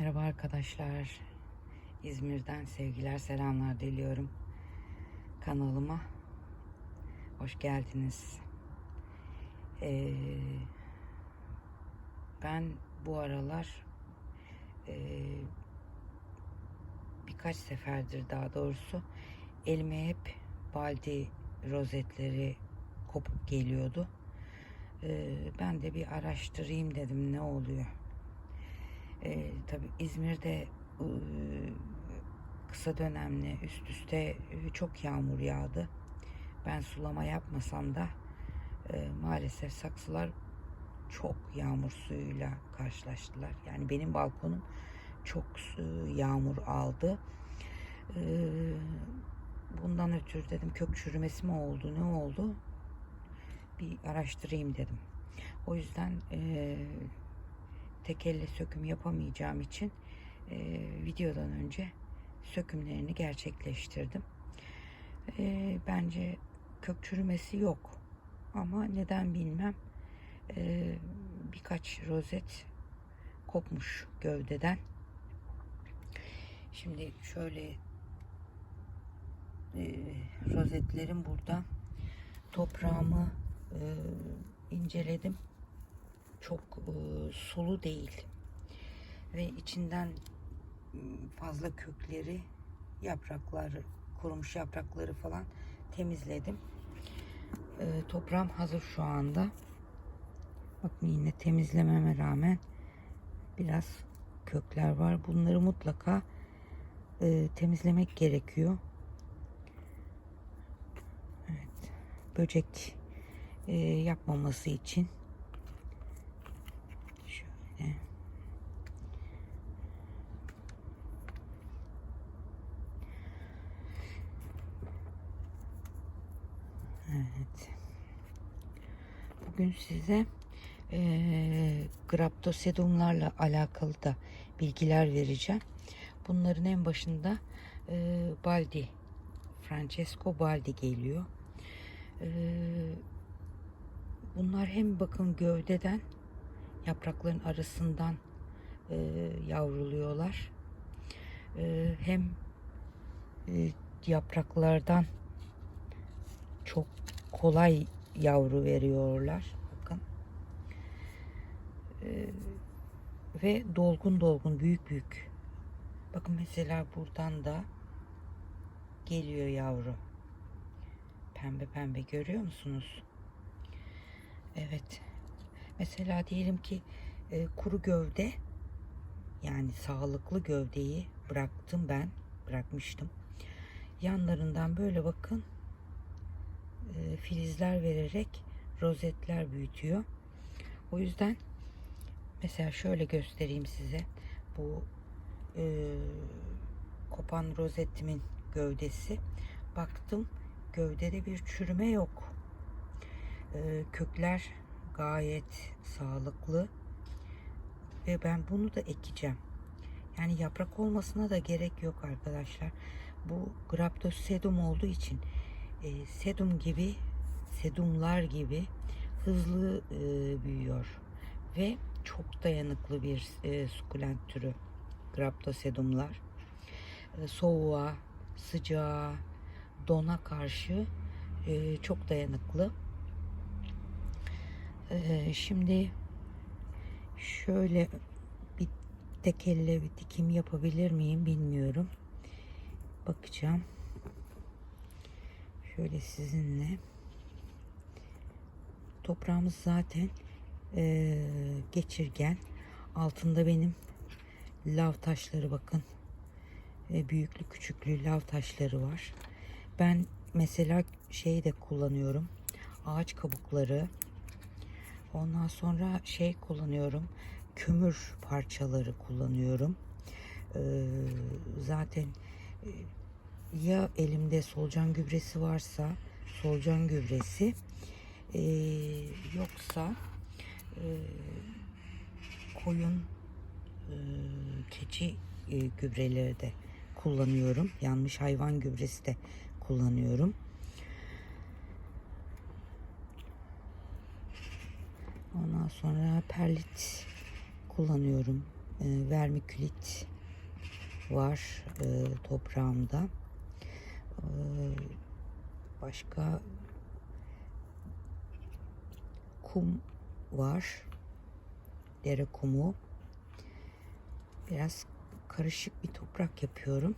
Merhaba arkadaşlar. İzmir'den sevgiler, selamlar diliyorum. Kanalıma hoş geldiniz. Ee, ben bu aralar e, birkaç seferdir daha doğrusu elime hep baldi rozetleri kopup geliyordu. Ee, ben de bir araştırayım dedim ne oluyor. Ee, tabii İzmir'de e, kısa dönemli üst üste e, çok yağmur yağdı. Ben sulama yapmasam da e, maalesef saksılar çok yağmur suyuyla karşılaştılar. Yani benim balkonum çok e, yağmur aldı. E, bundan ötürü dedim kök çürümesi mi oldu ne oldu bir araştırayım dedim. O yüzden e, tek elle söküm yapamayacağım için e, videodan önce sökümlerini gerçekleştirdim. E, bence kök çürümesi yok ama neden bilmem e, birkaç rozet kopmuş gövdeden. Şimdi şöyle e, rozetlerim burada. Toprağımı e, inceledim. Çok e, sulu değil ve içinden m, fazla kökleri, yaprakları, kurumuş yaprakları falan temizledim. E, toprağım hazır şu anda. Bakın yine temizlememe rağmen biraz kökler var. Bunları mutlaka e, temizlemek gerekiyor. Evet, böcek e, yapmaması için şöyle Evet. Bugün size e, graptosedumlarla alakalı da bilgiler vereceğim. Bunların en başında e, Baldi, Francesco Baldi geliyor. E, bunlar hem bakın gövdeden yaprakların arasından e, yavruluyorlar. E, hem e, yapraklardan çok kolay yavru veriyorlar. Bakın. E, ve dolgun dolgun büyük büyük. Bakın mesela buradan da geliyor yavru. Pembe pembe görüyor musunuz? Evet. Mesela diyelim ki e, kuru gövde yani sağlıklı gövdeyi bıraktım ben. Bırakmıştım. Yanlarından böyle bakın e, filizler vererek rozetler büyütüyor. O yüzden mesela şöyle göstereyim size. Bu e, kopan rozetimin gövdesi. Baktım gövdede bir çürüme yok. E, kökler gayet sağlıklı ve ben bunu da ekeceğim. Yani yaprak olmasına da gerek yok arkadaşlar. Bu Graptosedum olduğu için e, sedum gibi sedumlar gibi hızlı e, büyüyor ve çok dayanıklı bir e, sukulent türü Graptosedumlar. E, soğuğa, sıcağa, dona karşı e, çok dayanıklı. E, şimdi şöyle bir tek elle bir dikim yapabilir miyim bilmiyorum. Bakacağım. Şöyle sizinle. Toprağımız zaten e, geçirgen. Altında benim lav taşları bakın. E, büyüklü küçüklü lav taşları var. Ben mesela şeyi de kullanıyorum. Ağaç kabukları. Ondan sonra şey kullanıyorum. Kömür parçaları kullanıyorum. E, zaten e, ya elimde solucan gübresi varsa solucan gübresi e, yoksa e, koyun e, keçi e, gübreleri de kullanıyorum. Yanmış hayvan gübresi de kullanıyorum. Ondan sonra perlit kullanıyorum. e, vermikülit var e, toprağımda. E, başka kum var. Dere kumu. Biraz karışık bir toprak yapıyorum.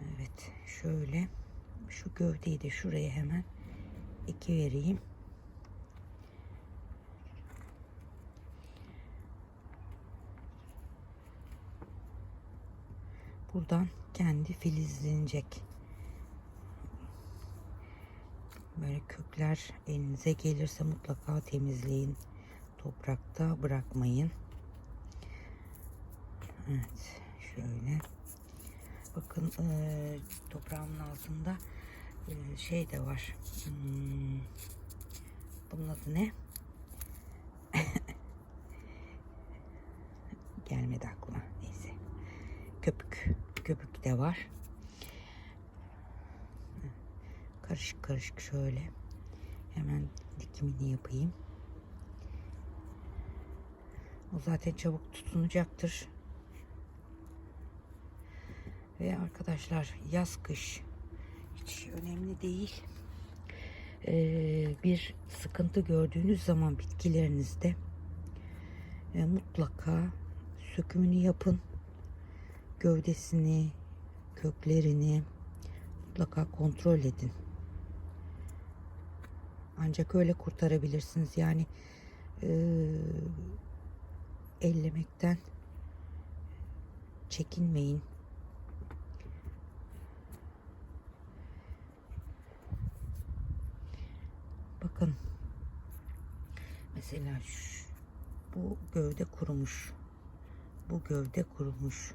Evet şöyle şu gövdeyi de şuraya hemen iki vereyim. Buradan kendi filizlenecek. Böyle kökler elinize gelirse mutlaka temizleyin. Toprakta bırakmayın. Evet şöyle. Bakın eee, toprağımın altında eee, şey de var. Hmm, bunun adı ne? De var. Karışık karışık şöyle. Hemen dikimini yapayım. O zaten çabuk tutunacaktır. Ve arkadaşlar yaz kış hiç önemli değil. Ee, bir sıkıntı gördüğünüz zaman bitkilerinizde e, mutlaka sökümünü yapın. Gövdesini, köklerini mutlaka kontrol edin. Ancak öyle kurtarabilirsiniz. Yani e, ellemekten çekinmeyin. Bakın. Mesela şu, bu gövde kurumuş. Bu gövde kurumuş.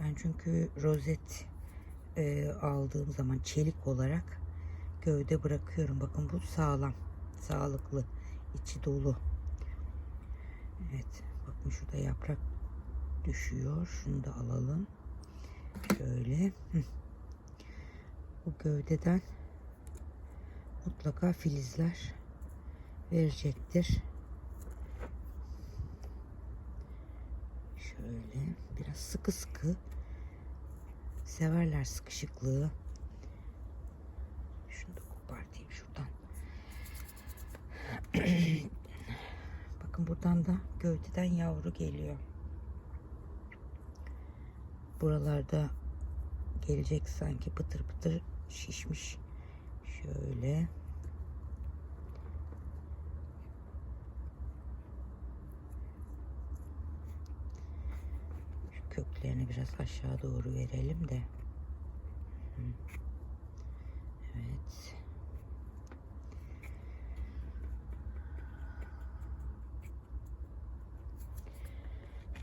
Ben çünkü rozet e, aldığım zaman çelik olarak gövde bırakıyorum. Bakın bu sağlam, sağlıklı, içi dolu. Evet, bakın şurada yaprak düşüyor. Şunu da alalım. Şöyle. Bu gövdeden mutlaka filizler verecektir. Şöyle biraz sıkı sıkı severler sıkışıklığı. Şunu da kopartayım şuradan. Bakın buradan da gövdeden yavru geliyor. Buralarda gelecek sanki pıtır pıtır şişmiş. Şöyle. Köklerini biraz aşağı doğru verelim de. Evet.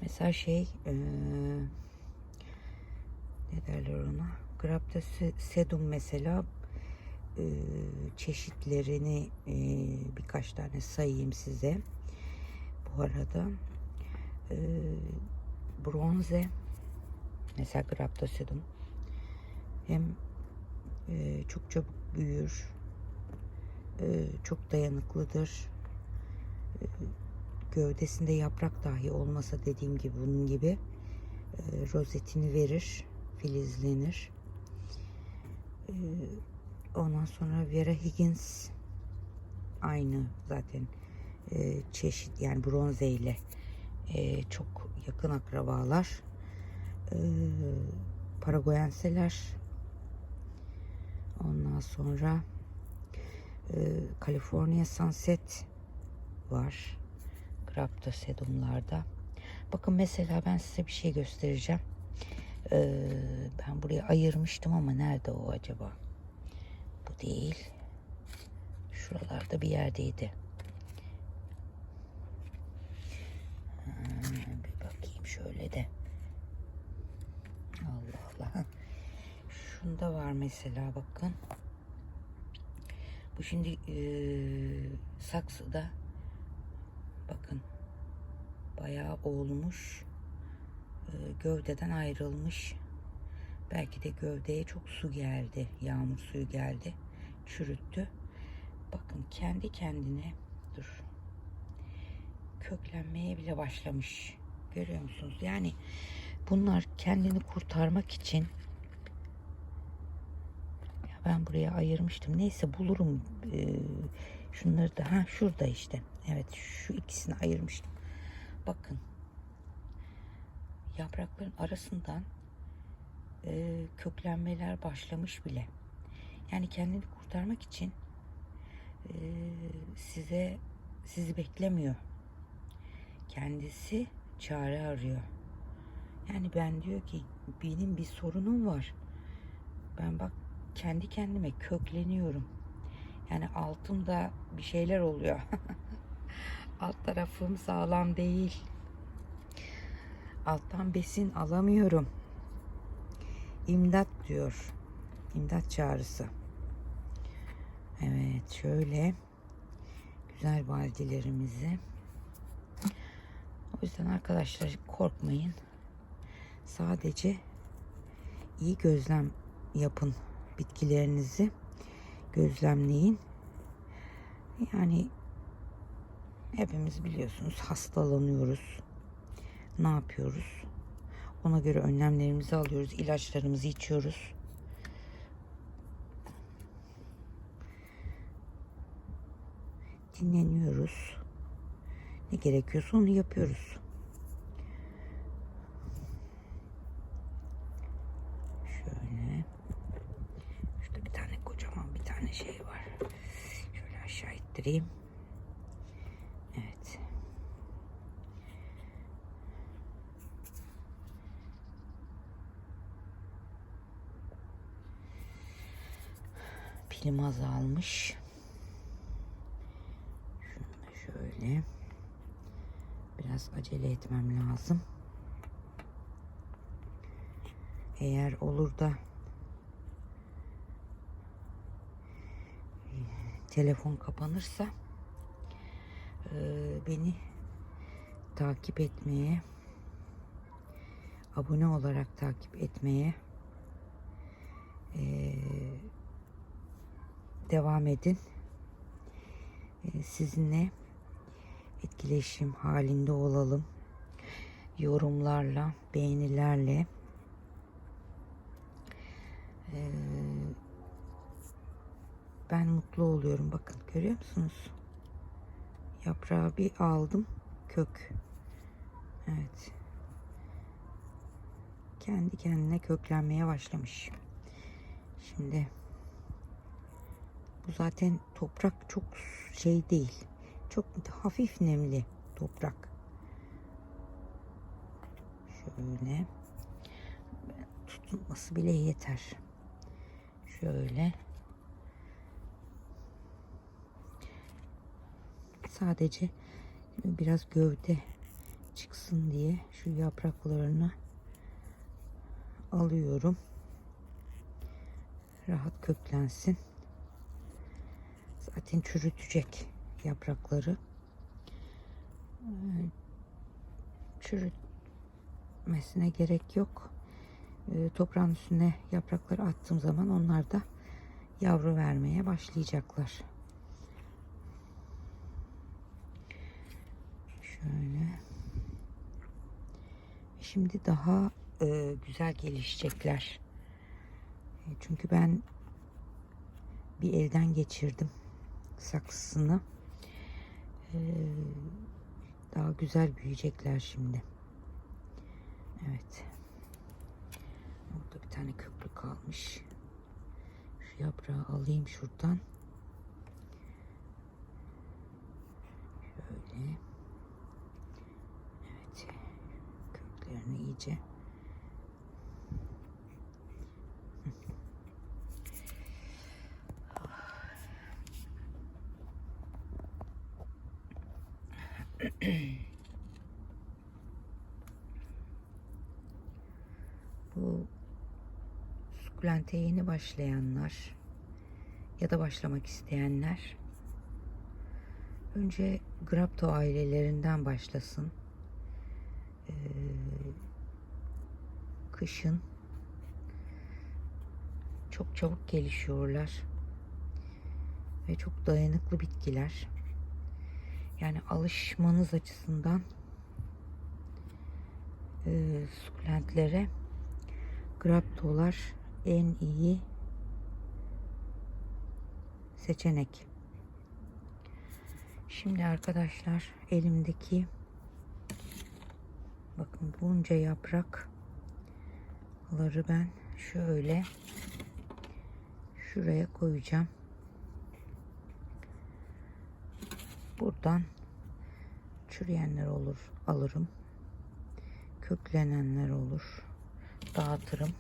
Mesela şey eee, ne derler ona? Grapta se- sedum mesela çeşitlerini birkaç tane sayayım size. Bu arada bronze mesela Graptosedum. Hem eee, çok çabuk büyür eee, çok dayanıklıdır. Eee, gövdesinde yaprak dahi olmasa dediğim gibi bunun gibi eee, rozetini verir filizlenir. Eee, ondan sonra Vera Higgins aynı zaten eee, çeşit yani bronze ile eee, çok yakın akrabalar. Eee Paraguayenseler. Ondan sonra eee California Sunset var. Graptosedumlarda. Bakın mesela ben size bir şey göstereceğim. Eee, ben buraya ayırmıştım ama nerede o acaba? Bu değil. Şuralarda bir yerdeydi. Ha, bir de. Allah Allah. Şunda var mesela bakın. Bu şimdi eee, saksıda bakın bayağı olmuş. Eee, gövdeden ayrılmış. Belki de gövdeye çok su geldi. Yağmur suyu geldi. Çürüttü. Bakın kendi kendine dur. köklenmeye bile başlamış. Görüyor musunuz? Yani bunlar kendini kurtarmak için ya ben buraya ayırmıştım. Neyse bulurum. Ee, şunları da ha şurada işte. Evet şu ikisini ayırmıştım. Bakın. Yaprakların arasından e, köklenmeler başlamış bile. Yani kendini kurtarmak için e, size sizi beklemiyor. Kendisi çare arıyor. Yani ben diyor ki benim bir sorunum var. Ben bak kendi kendime kökleniyorum. Yani altımda bir şeyler oluyor. Alt tarafım sağlam değil. Alttan besin alamıyorum. İmdat diyor. İmdat çağrısı. Evet şöyle güzel baldilerimizi. O yüzden arkadaşlar korkmayın. Sadece iyi gözlem yapın bitkilerinizi. Gözlemleyin. Yani hepimiz biliyorsunuz hastalanıyoruz. Ne yapıyoruz? Ona göre önlemlerimizi alıyoruz. ilaçlarımızı içiyoruz. Dinleniyoruz. Ne gerekiyorsa onu yapıyoruz. Şöyle. Şurada bir tane kocaman bir tane şey var. Şöyle aşağı ittireyim. Evet. Pilim azalmış. Şunu şöyle. Biraz acele etmem lazım. Eğer olur da telefon kapanırsa e, beni takip etmeye abone olarak takip etmeye e, devam edin. E, sizinle etkileşim halinde olalım. Yorumlarla, beğenilerle. Ee, ben mutlu oluyorum. Bakın görüyor musunuz? Yaprağı bir aldım. Kök. Evet. Kendi kendine köklenmeye başlamış. Şimdi bu zaten toprak çok şey değil. Çok hafif nemli toprak. Şöyle tutulması bile yeter. Şöyle sadece biraz gövde çıksın diye şu yapraklarını alıyorum. Rahat köklensin. Zaten çürütecek yaprakları. Çürütmesine gerek yok. Toprağın üstüne yaprakları attığım zaman onlar da yavru vermeye başlayacaklar. Şöyle. Şimdi daha güzel gelişecekler. Çünkü ben bir elden geçirdim saksısını. Ee, daha güzel büyüyecekler şimdi. Evet. Burada bir tane köprü kalmış. Şu yaprağı alayım şuradan. Şöyle. Evet. Köklerini iyice Bu sukulente yeni başlayanlar ya da başlamak isteyenler önce Grapto ailelerinden başlasın. Ee, kışın çok çabuk gelişiyorlar ve çok dayanıklı bitkiler. Yani alışmanız açısından e, sukulentlere graptolar en iyi seçenek. Şimdi arkadaşlar elimdeki bakın bunca yaprakları ben şöyle şuraya koyacağım. Buradan çürüyenler olur alırım. Köklenenler olur. Dağıtırım.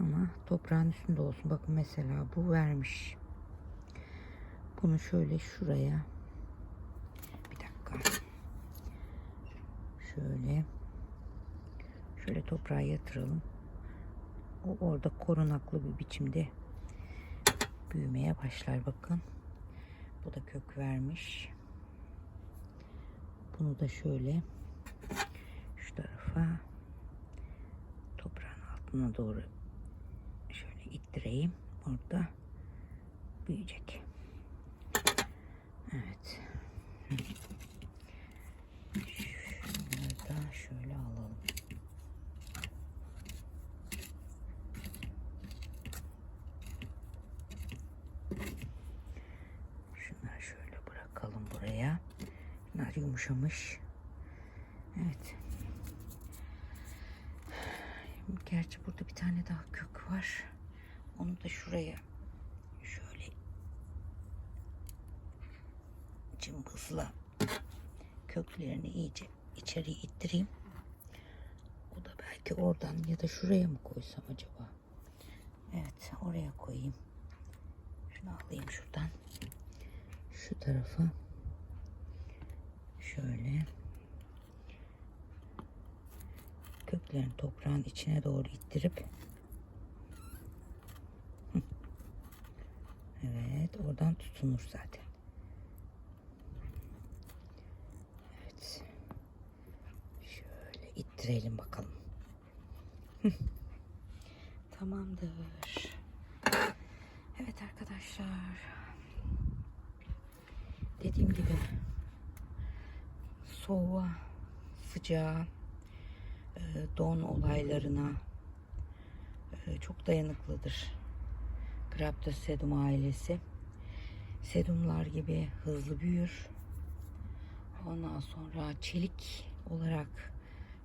Ama toprağın üstünde olsun. Bakın mesela bu vermiş. Bunu şöyle şuraya bir dakika. Şöyle şöyle toprağa yatıralım. O orada korunaklı bir biçimde büyümeye başlar bakın. Bu da kök vermiş. Bunu da şöyle şu tarafa toprağın altına doğru şöyle ittireyim. Orada büyüyecek. Evet. Şunları da şöyle alalım. Şunları şöyle bırakalım buraya. Bunlar yumuşamış. Evet. Gerçi burada bir tane daha kök var. Onu da şuraya şöyle cımbızla köklerini iyice içeri ittireyim. O da belki oradan ya da şuraya mı koysam acaba? Evet oraya koyayım. Şunu alayım şuradan. Şu tarafa şöyle köklerini toprağın içine doğru ittirip evet oradan tutunur zaten. Evet. Şöyle ittirelim bakalım. Tamamdır. Evet arkadaşlar. Dediğim gibi soğuğa, sıcağa, e, don olaylarına e, çok dayanıklıdır. Graptosedum ailesi. Sedumlar gibi hızlı büyür. Ondan sonra çelik olarak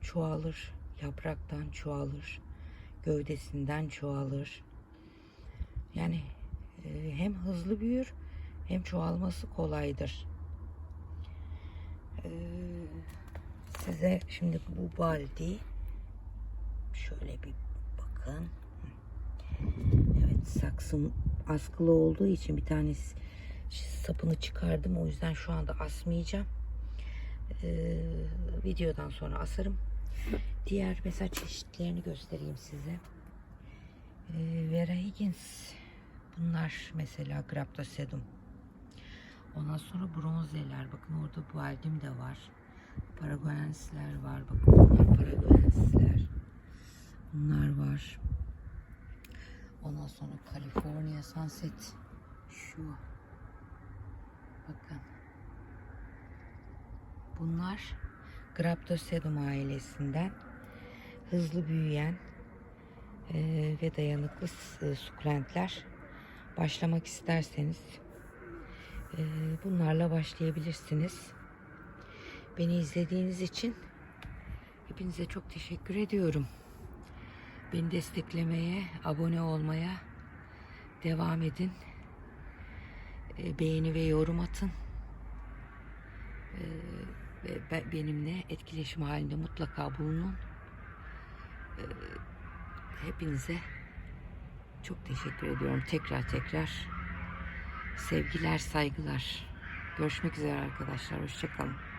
çoğalır. Yapraktan çoğalır. Gövdesinden çoğalır. Yani e, hem hızlı büyür hem çoğalması kolaydır. Ee, size şimdi bu baldi şöyle bir bakın. Saksım askılı olduğu için bir tanesi sapını çıkardım. O yüzden şu anda asmayacağım. Ee, videodan sonra asarım. Diğer mesela çeşitlerini göstereyim size. Ee, Vera Higgins bunlar mesela Graptosedum. Ondan sonra bronzeler. Bakın orada bu aldim de var. Paraguayensler var. Bakın bunlar Paraguayensler. Bunlar var. Ondan sonra California Sunset. Şu. Bakın. Bunlar Graptosedum ailesinden hızlı büyüyen e, ve dayanıklı e, sukulentler. Başlamak isterseniz e, bunlarla başlayabilirsiniz. Beni izlediğiniz için hepinize çok teşekkür ediyorum. Beni desteklemeye, abone olmaya devam edin. E, beğeni ve yorum atın. E, ve be- benimle etkileşim halinde mutlaka bulunun. E, hepinize çok teşekkür ediyorum. Tekrar tekrar sevgiler, saygılar. Görüşmek üzere arkadaşlar. Hoşçakalın.